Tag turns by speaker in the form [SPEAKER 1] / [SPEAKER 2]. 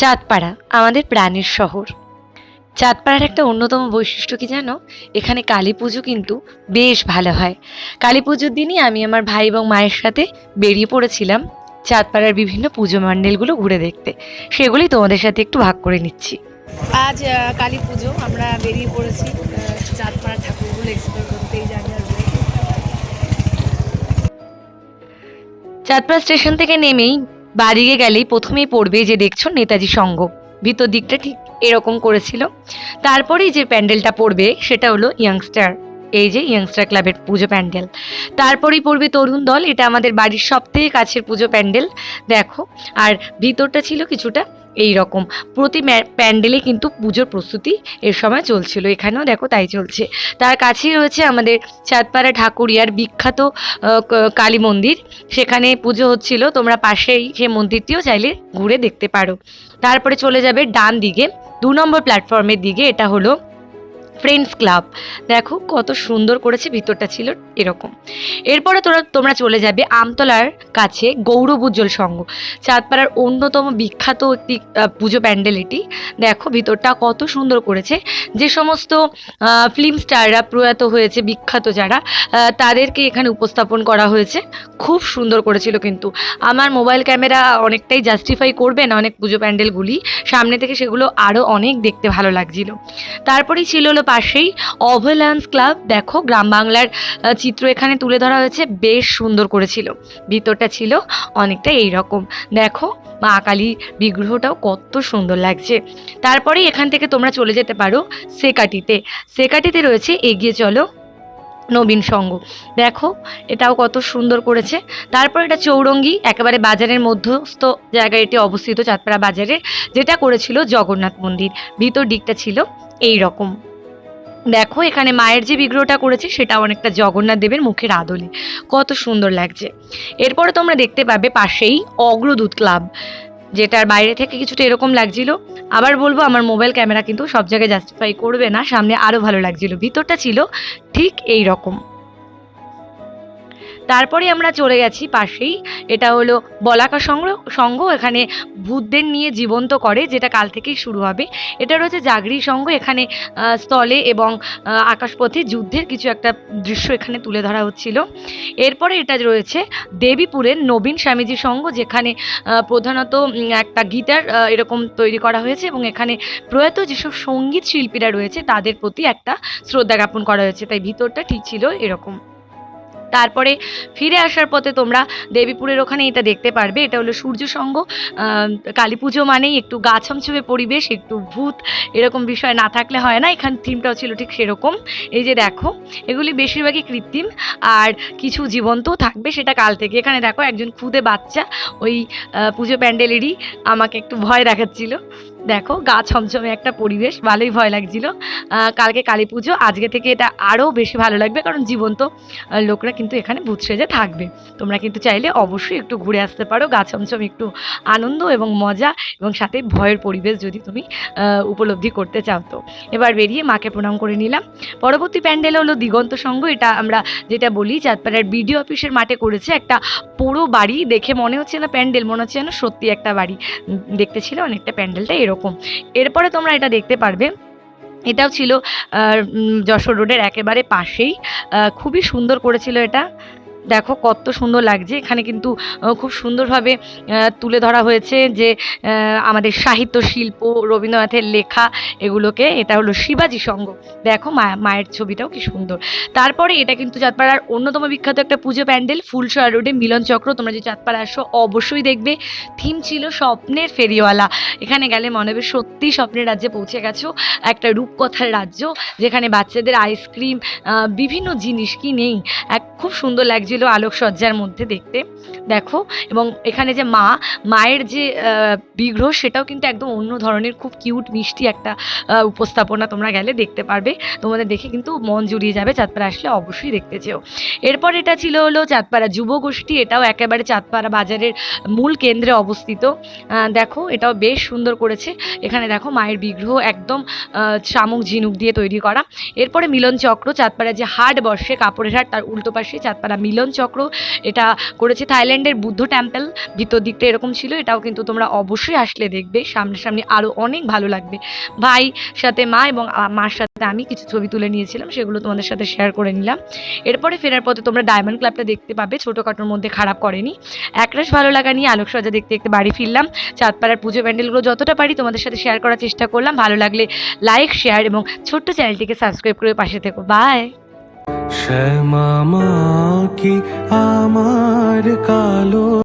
[SPEAKER 1] চাঁদপাড়া আমাদের প্রাণের শহর। চাঁদপাড়ার একটা অন্যতম বৈশিষ্ট্য কি জানো? এখানে কালী পুজো কিন্তু বেশ ভালো হয়। কালী পুজোর দিনই আমি আমার ভাই এবং মায়ের সাথে বেরিয়ে পড়েছিলাম চাঁদপাড়ার বিভিন্ন পুজো মণ্ডলগুলো ঘুরে দেখতে। সেগুলি তোমাদের সাথে একটু ভাগ করে নিচ্ছি।
[SPEAKER 2] আজ কালী পুজো আমরা বেরিয়ে পড়েছি চাঁদপাড়া ঠাকুরগুলো এক্সপ্লোর করতে এই
[SPEAKER 1] চাঁদপাড়া স্টেশন থেকে নেমেই বাড়িয়ে গেলেই প্রথমেই পড়বে যে দেখছ নেতাজি সংঘ। ভিতর দিকটা ঠিক এরকম করেছিল। তারপরেই যে প্যান্ডেলটা পড়বে সেটা হলো ইয়াংস্টার। এই যে ইয়াংস্টার ক্লাবের পুজো প্যান্ডেল। তারপরেই পড়বে তরুণ দল। এটা আমাদের বাড়ির সব থেকে কাছের পুজো প্যান্ডেল, দেখো। আর ভিতরটা ছিল কিছুটা এই রকম প্রতি প্যান্ডেলে কিন্তু পুজোর প্রস্তুতি এর সময় চলছিল, এখানেও দেখো তাই চলছে। তার কাছেই রয়েছে আমাদের চাঁদপাড়া ঠাকুরিয়ার বিখ্যাত কালী মন্দির। সেখানে পুজো হচ্ছিল, তোমরা পাশেই সে মন্দিরটিও চাইলে ঘুরে দেখতে পারো। তারপরে চলে যাবে ডান দিকে, দু নম্বর প্ল্যাটফর্মের দিকে, এটা হলো ফ্রেন্ডস ক্লাব দেখো কত সুন্দর করেছে ভিতরটা ছিল এরকম। এরপরে তোরা, তোমরা চলে যাবে আমতলার কাছে গৌরব উজ্জ্বল সংঘ। চাঁদপাড়ার অন্যতম বিখ্যাত একটি পুজো প্যান্ডেল এটি দেখো ভিতরটা কত সুন্দর করেছে। যে সমস্ত ফিল্ম স্টাররা প্রয়াত হয়েছে, বিখ্যাত যারা তাদেরকে এখানে উপস্থাপন করা হয়েছে। খুব সুন্দর করেছিল কিন্তু। আমার মোবাইল ক্যামেরা অনেকটাই জাস্টিফাই করবে না অনেক পুজো প্যান্ডেলগুলি। সামনে থেকে সেগুলো আরও অনেক দেখতে ভালো লাগছিল। তারপরেই ছিল হলো পাশেই অভেলান্স ক্লাব। দেখো, গ্রাম বাংলার চিত্র এখানে তুলে ধরা হয়েছে। বেশ সুন্দর করেছিল। ভিতরটা ছিল অনেকটা এই রকম দেখো, মা কালী বিগ্রহটাও কত সুন্দর লাগছে। তারপরেই এখান থেকে তোমরা চলে যেতে পারো সেকাটিতে। সেকাটিতে রয়েছে এগিয়ে চলো নবীন সঙ্গ দেখো, এটাও কত সুন্দর করেছে। তারপর এটা চৌরঙ্গি, একেবারে বাজারের মধ্যস্থ জায়গায় এটি অবস্থিত, চাঁদপাড়া বাজারে। যেটা করেছিল জগন্নাথ মন্দির। ভিতর দিকটা ছিল এই রকম দেখো, এখানে মায়ের যে বিগ্রহটা করেছে, সেটা অনেকটা জগন্নাথ দেবের মুখের আদলে। কত সুন্দর লাগছে। এরপরে তোমরা দেখতে পাবে পাশেই অগ্রদূত ক্লাব, যেটার বাইরে থেকে কিছুটা এরকম লাগছিল। আবার বলব, আমার মোবাইল ক্যামেরা কিন্তু সব জায়গায় জাস্টিফাই করবে না, সামনে আরও ভালো লাগছিল। ভিতরটা ছিল ঠিক এই রকম। তারপরে আমরা চলে গেছি পাশেই। এটা হলো বলাকা সংঘ সংঘ। এখানে ভূতদের নিয়ে জীবন্ত করে, যেটা কাল থেকেই শুরু হবে। এটা রয়েছে জাগরি সংঘ। এখানে স্থলে এবং আকাশপথে যুদ্ধের কিছু একটা দৃশ্য এখানে তুলে ধরা হচ্ছিল। এরপরে এটা রয়েছে দেবীপুরের নবীন স্বামীজি সংঘ, যেখানে প্রধানত একটা গিটার এরকম তৈরি করা হয়েছে এবং এখানে প্রয়াত যেসব সংগীত শিল্পীরা রয়েছে, তাদের প্রতি একটা শ্রদ্ধা জ্ঞাপন করা হয়েছে। তাই ভিতরটা ঠিক ছিল এরকম। তারপরে ফিরে আসার পথে তোমরা দেবীপুরের ওখানে এটা দেখতে পারবে। এটা হলো সূর্য সঙ্গ। কালী পুজো মানেই একটু গা পরিবেশ, একটু ভূত, এরকম বিষয় না থাকলে হয় না। এখানে থিমটাও ছিল ঠিক সেরকম। এই যে দেখো, এগুলি বেশিরভাগই কৃত্রিম আর কিছু জীবন্তও থাকবে সেটা কাল থেকে। এখানে দেখো একজন খুদে বাচ্চা, ওই পুজো প্যান্ডেলেরই আমাকে একটু ভয় দেখাচ্ছিল। দেখো, গা ছমছমে একটা পরিবেশ, ভালোই ভয় লাগছিল। কালকে কালী পুজো, আজকে থেকে এটা আরও বেশি ভালো লাগবে, কারণ জীবন্ত লোকরা কিন্তু এখানে ভূত সেজে থাকবে। তোমরা কিন্তু চাইলে অবশ্যই একটু ঘুরে আসতে পারো, গা ছমছম, একটু আনন্দ এবং মজা এবং সাথে ভয়ের পরিবেশ যদি তুমি উপলব্ধি করতে চাও তো। এবার বেরিয়ে মাকে প্রণাম করে নিলাম। পরবর্তী প্যান্ডেল হলো দিগন্ত সংঘ এটা আমরা যেটা বলি, চাঁদপাড়ার বিডিও অফিসের মাঠে করেছে একটা পুরো বাড়ি, দেখে মনে হচ্ছে না প্যান্ডেল, মনে হচ্ছে যেন সত্যি একটা বাড়ি। দেখতে ছিল অনেকটা প্যান্ডেলটা, এরকম এরপরে তোমরা এটা দেখতে পারবে। এটাও ছিল যশোর রোডের একেবারে পাশেই। খুবই সুন্দর করেছিল এটা। দেখো কত সুন্দর লাগছে। এখানে কিন্তু খুব সুন্দরভাবে তুলে ধরা হয়েছে যে আমাদের সাহিত্য শিল্প, রবীন্দ্রনাথের লেখা এগুলোকে। এটা হলো শিবাজি সংঘ। দেখো মায়ের ছবিটাও কি সুন্দর। তারপরে এটা কিন্তু চাঁদপাড়ার অন্যতম বিখ্যাত একটা পুজো প্যান্ডেল ফুলসরা রোডে মিলন চক্র। তোমরা যে চাঁদপাড়া আসো, অবশ্যই দেখবে। থিম ছিল স্বপ্নের ফেরিওয়ালা। এখানে গেলে মনে হবে সত্যি স্বপ্নের রাজ্যে পৌঁছে গেছো। একটা রূপকথার রাজ্য, যেখানে বাচ্চাদের আইসক্রিম বিভিন্ন জিনিস কি নেই। এক, খুব সুন্দর লাগছিল আলোকসজ্জার মধ্যে দেখতে। দেখো, এবং এখানে যে মা, মায়ের যে বিগ্রহ, সেটাও কিন্তু একদম অন্য ধরনের খুব কিউট, মিষ্টি একটা উপস্থাপনা তোমরা গেলে দেখতে পারবে। তোমাদের দেখে কিন্তু মন জুড়িয়ে যাবে, চাঁদপাড়া আসলে অবশ্যই দেখতে চেও এরপর এটা ছিল হলো চাঁদপাড়া যুব গোষ্ঠী, এটাও একেবারে চাঁদপাড়া বাজারের মূল কেন্দ্রে অবস্থিত। দেখো, এটাও বেশ সুন্দর করেছে। এখানে দেখো, মায়ের বিগ্রহ একদম শামুক ঝিনুক দিয়ে তৈরি করা। এরপরে মিলন চক্র চাঁদপাড়া যে হাট বসে, কাপড়ের হাট, তার উল্টো পাশে চাঁদপাড়া মিলন মিলন চক্র, এটা করেছে থাইল্যান্ডের বুদ্ধ টেম্পল, ভিতর দিকটা এরকম ছিল, এটাও কিন্তু তোমরা অবশ্যই আসলে দেখবে, সামনাসামনি আরও অনেক ভালো লাগবে। ভাই সাথে মা এবং মার সাথে আমি কিছু ছবি তুলে নিয়েছিলাম, সেগুলো তোমাদের সাথে শেয়ার করে নিলাম। এরপরে ফেরার পথে তোমরা ডায়মন্ড ক্লাবটা দেখতে পাবে ছোটো ছোটোখাটোর মধ্যে খারাপ করেনি। একরাশ ভালো লাগা নিয়ে আলোকসজ্জা দেখতে দেখতে বাড়ি ফিরলাম। চাঁদপাড়ার পুজো প্যান্ডেলগুলো যতটা পারি তোমাদের সাথে শেয়ার করার চেষ্টা করলাম। ভালো লাগলে লাইক শেয়ার এবং ছোট্ট চ্যানেলটিকে সাবস্ক্রাইব করে পাশে থেকো। বাই
[SPEAKER 3] শ্যামা মা কি আমার কালো